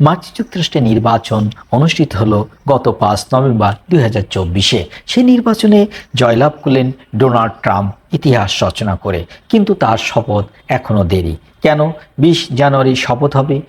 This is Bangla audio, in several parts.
মার্কিন যুক্তরাষ্ট্রে নির্বাচন অনুষ্ঠিত হল গত পাঁচ নভেম্বর দুই হাজার চব্বিশে। সেই নির্বাচনে জয়লাভ করলেন ডোনাল্ড ট্রাম্প ইতিহাস রচনা করে। কিন্তু তার শপথ এখনও দেরি। কেন? বিশ জানুয়ারি শপথ হবে।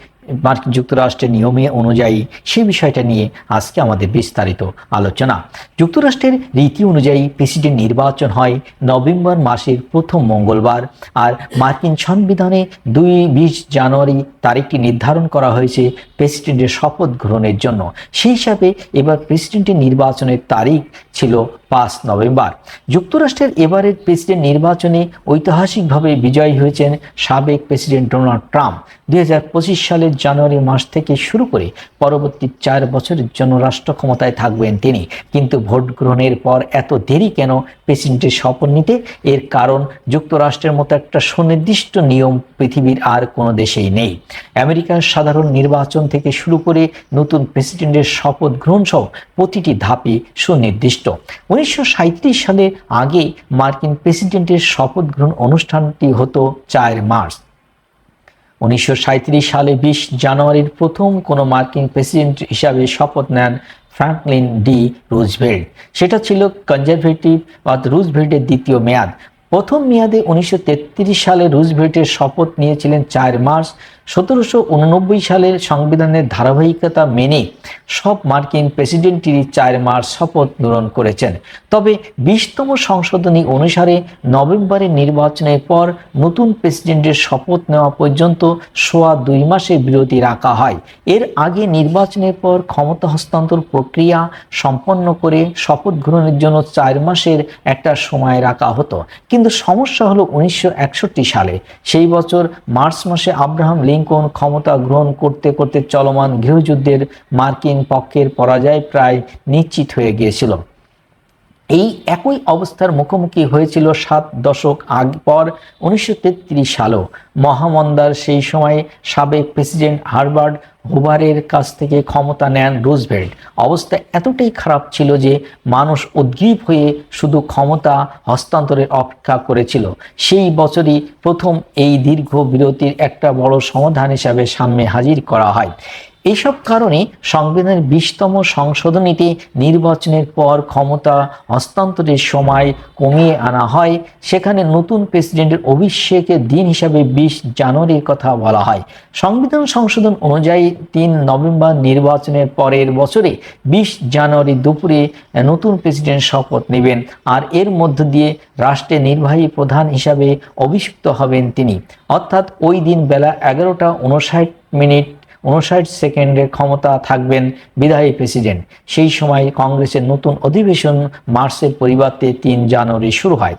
মার্কিন যুক্তরাষ্ট্রের নিয়মে অনুযায়ী সে বিষয়টা নিয়ে আজকে আমাদের বিস্তারিত আলোচনা। যুক্তরাষ্ট্রের রীতি অনুযায়ী প্রেসিডেন্ট নির্বাচন হয় নভেম্বর মাসের প্রথম মঙ্গলবার আর মার্কিন সংবিধানে দুই বিশ জানুয়ারি তারিখটি নির্ধারণ করা হয়েছে প্রেসিডেন্টের শপথ গ্রহণের জন্য। সেই হিসাবে এবার প্রেসিডেন্টের নির্বাচনের তারিখ ছিল পাঁচ নভেম্বর। যুক্তরাষ্ট্রের এবারের প্রেসিডেন্ট নির্বাচনে ঐতিহাসিকভাবে বিজয়ী হয়েছেন সাবেক প্রেসিডেন্ট ডোনাল্ড ট্রাম্প। দুই হাজার পঁচিশ সালের জানুয়ারি মাস থেকে শুরু করে পরবর্তী চার বছরের জন্য রাষ্ট্র ক্ষমতায় থাকবেন তিনি। কিন্তু ভোট গ্রহণের পর এত দেরি কেন প্রেসিডেন্টের শপথ নিতে? এর কারণ যুক্তরাষ্ট্রের মতো একটা সুনির্দিষ্ট নিয়ম পৃথিবীর আর কোনো দেশেই নেই। আমেরিকার সাধারণ নির্বাচন থেকে শুরু করে নতুন প্রেসিডেন্টের শপথ গ্রহণ সহ প্রতিটি ধাপই সুনির্দিষ্ট। উনিশশো সালের আগে মার্কিন প্রেসিডেন্টের শপথ গ্রহণ অনুষ্ঠানটি হতো চার মার্চ। উনিশশো সালে বিশ জানুয়ারির প্রথম কোনো মার্কিন প্রেসিডেন্ট হিসাবে শপথ নেন ফ্রাঙ্কলিন ডি রুজভেল্ট। সেটা ছিল কনজারভেটিভ বা রুজভেল্টের দ্বিতীয় মেয়াদ। প্রথম মেয়াদে উনিশশো তেত্রিশ সালে রুজভেল্টের শপথ নিয়েছিলেন চার মার্চ। সতেরোশো উননব্বই সালের সংবিধানের ধারাবাহিকতা মেনে সব মার্কিন প্রেসিডেন্টই চার মার্চ শপথ গ্রহণ করেছেন। তবে বিশতম সংশোধনী অনুসারে নভেম্বরের নির্বাচনের পর নতুন প্রেসিডেন্টের শপথ নেওয়া পর্যন্ত সোয়া দুই মাসের বিরতি রাখা হয়। এর আগে নির্বাচনের পর ক্ষমতা হস্তান্তর প্রক্রিয়া সম্পন্ন করে শপথ গ্রহণের জন্য চার মাসের একটা সময় রাখা হতো। কিন্তু সমস্যা হলো উনিশশো একষট্টি সালে। সেই বছর মার্চ মাসে আব্রাহাম লিঙ্কন ক্ষমতা গ্রহণ করতে করতে চলমান গৃহযুদ্ধের মার্কিন পক্ষের পরাজয় প্রায় নিশ্চিত হয়ে গিয়েছিল। এই একই অবস্থার মুখোমুখি হয়েছিল সাত দশক আগ পর উনিশশো তেত্রিশ সালও। মহামন্দার সেই সময়ে সাবেক প্রেসিডেন্ট হারবার্ড হুবারের কাছ থেকে ক্ষমতা নেন রুজভেল্ট। অবস্থা এতটাই খারাপ ছিল যে মানুষ উদ্গ্রীব হয়ে শুধু ক্ষমতা হস্তান্তরের অপেক্ষা করেছিল। সেই বছরই প্রথম এই দীর্ঘ বিরতির একটা বড় সমাধান হিসাবে সামনে হাজির করা হয়। এইসব কারণে সংবিধানের বিশতম সংশোধনীতে নির্বাচনের পর ক্ষমতা হস্তান্তরের সময় কমিয়ে আনা হয়। সেখানে নতুন প্রেসিডেন্টের অভিষেকের দিন হিসাবে বিশ জানুয়ারির কথা বলা হয়। সংবিধান সংশোধন অনুযায়ী তিন নভেম্বর নির্বাচনের পরের বছরে বিশ জানুয়ারি দুপুরে নতুন প্রেসিডেন্ট শপথ নেবেন আর এর মধ্য দিয়ে রাষ্ট্রের নির্বাহী প্রধান হিসাবে অভিষিক্ত হবেন তিনি। অর্থাৎ ওই দিন বেলা এগারোটা উনষাট মিনিট উনষাট সেকেন্ডের ক্ষমতা থাকবেন বিদায়ী প্রেসিডেন্ট। সেই সময় কংগ্রেসের নতুন অধিবেশন মার্চের পরিবর্তে তিন জানুয়ারি শুরু হয়।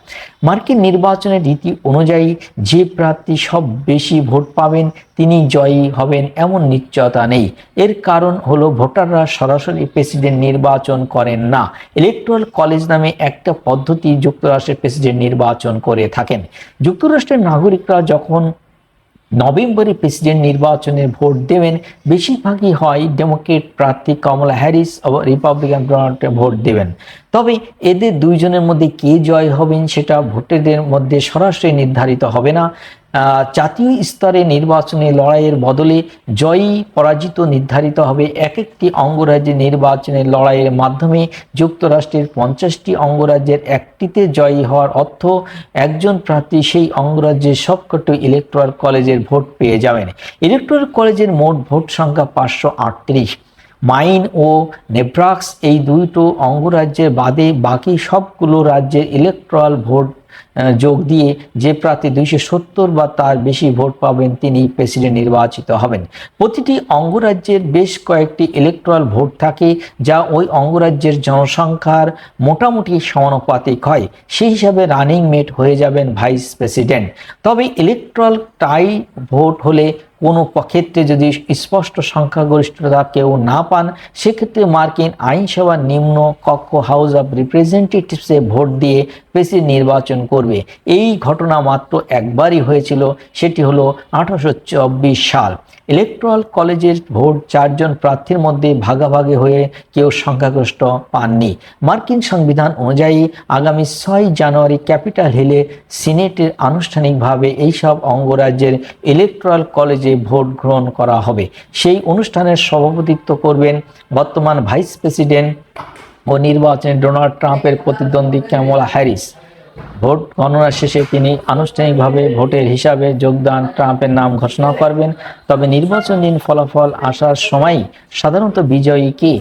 মার্কিন নির্বাচনের রীতি অনুযায়ী যে প্রার্থী সব বেশি ভোট পাবেন, তিনি জয়ী হবেন এমন নিশ্চয়তা নেই। এর কারণ হলো ভোটাররা সরাসরি প্রেসিডেন্ট নির্বাচন করেন না। ইলেকট্রাল কলেজ নামে একটা পদ্ধতি যুক্তরাষ্ট্রের প্রেসিডেন্ট নির্বাচন করে থাকেন। যুক্তরাষ্ট্রের নাগরিকরা যখন নভেম্বরে প্রেসিডেন্ট নির্বাচনে ভোট দেবেন, বেশিরভাগই হয় ডেমোক্রেট প্রার্থী Kamala Harris Republican Donald vote দেবেন। তবে এদের দুইজনের মধ্যে কে জয় হবেন সেটা ভোটারদের মধ্যে সরাসরি নির্ধারিত হবে না। জাতীয় স্তরে নির্বাচনী লড়াইয়ের বদলে জয়ী, পরাজিত, নির্ধারিত হবে এক একটি অঙ্গরাজ্যের নির্বাচনের লড়াইয়ের মাধ্যমে। যুক্তরাষ্ট্রের পঞ্চাশটি অঙ্গরাজ্যের একটিতে জয়ী হওয়ার অর্থ একজন প্রার্থী সেই অঙ্গরাজ্যের সবকটি ইলেকট্রাল কলেজের ভোট পেয়ে যাবেন। ইলেকট্রাল কলেজের মোট ভোট সংখ্যা পাঁচশো আটত্রিশ। মাইন ও নেব্রাক্স এই দুইটো অঙ্গরাজ্যের বাদে বাকি সবগুলো রাজ্যের ইলেকট্রাল ভোট যোগ দিয়ে যে প্রার্থী দুইশো সত্তর বা তার বেশি ভোট পাবেন তিনি প্রেসিডেন্ট নির্বাচিত হবেন। প্রতিটি অঙ্গরাজ্যের বেশ কয়েকটি ইলেকট্রাল ভোট থাকে, যা ওই অঙ্গরাজ্যের জনসংখ্যার মোটামুটি সমানুপাতিক হয়। সেই হিসাবে রানিং মেট হয়ে যাবেন ভাইস প্রেসিডেন্ট তবে ইলেকট্রাল টাই ভোট হলে কোনো ক্ষেত্রে যদি স্পষ্ট সংখ্যাগরিষ্ঠতা কেউ না পান, সেক্ষেত্রে মার্কিন আইনসভার নিম্ন কক্ষ হাউস অব রিপ্রেজেন্টেটিভসে ভোট দিয়ে প্রেসিডেন্ট নির্বাচন করবে। এই ঘটনা মাত্র একবারই হয়েছিল, সেটি হলো আঠারোশো চব্বিশ সাল। ইলেকট্রাল কলেজের ভোট চারজন প্রার্থীর মধ্যে ভাগাভাগি হয়ে কেউ সংখ্যাগরিষ্ঠ পাননি। মার্কিন সংবিধান অনুযায়ী আগামী ছয় জানুয়ারি ক্যাপিটাল হিলে সিনেটের আনুষ্ঠানিকভাবে এইসব অঙ্গরাজ্যের ইলেকট্রাল কলেজে ভোট গ্রহণ করা হবে। সেই অনুষ্ঠানের সভাপতিত্ব করবেন বর্তমান ভাইস প্রেসিডেন্ট ও নির্বাচনে ডোনাল্ড ট্রাম্পের প্রতিদ্বন্দ্বী ক্যামলা হ্যারিস। ভোট গণনা শেষে তিনি আনুষ্ঠানিকভাবে ভোটের হিসাবে যোগদান ট্রাম্পের নাম ঘোষণা করবেন। তবে নির্বাচন দিন ফলাফল আসার সময় সাধারণত বিজয়ী কে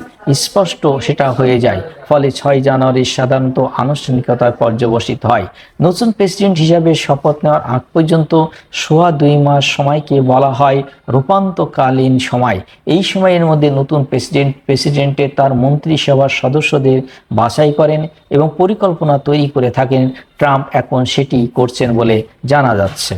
স্পষ্ট সেটা হয়ে যায়। ফলে ছয় জানুয়ারি সাধারণত আনুষ্ঠানিকতায় পর্যবসিত হয়। নতুন প্রেসিডেন্ট হিসাবে শপথ নেওয়ার আগ পর্যন্ত সোয়া দুই মাস সময়কে বলা হয় রূপান্তকালীন সময়। এই সময়ের মধ্যে নতুন প্রেসিডেন্ট, প্রেসিডেন্টের তার মন্ত্রিসভার সদস্যদের বাছাই করেন এবং পরিকল্পনা তৈরি করে থাকেন। ট্রাম্প এখন সেটি করছেন বলে জানা যাচ্ছে।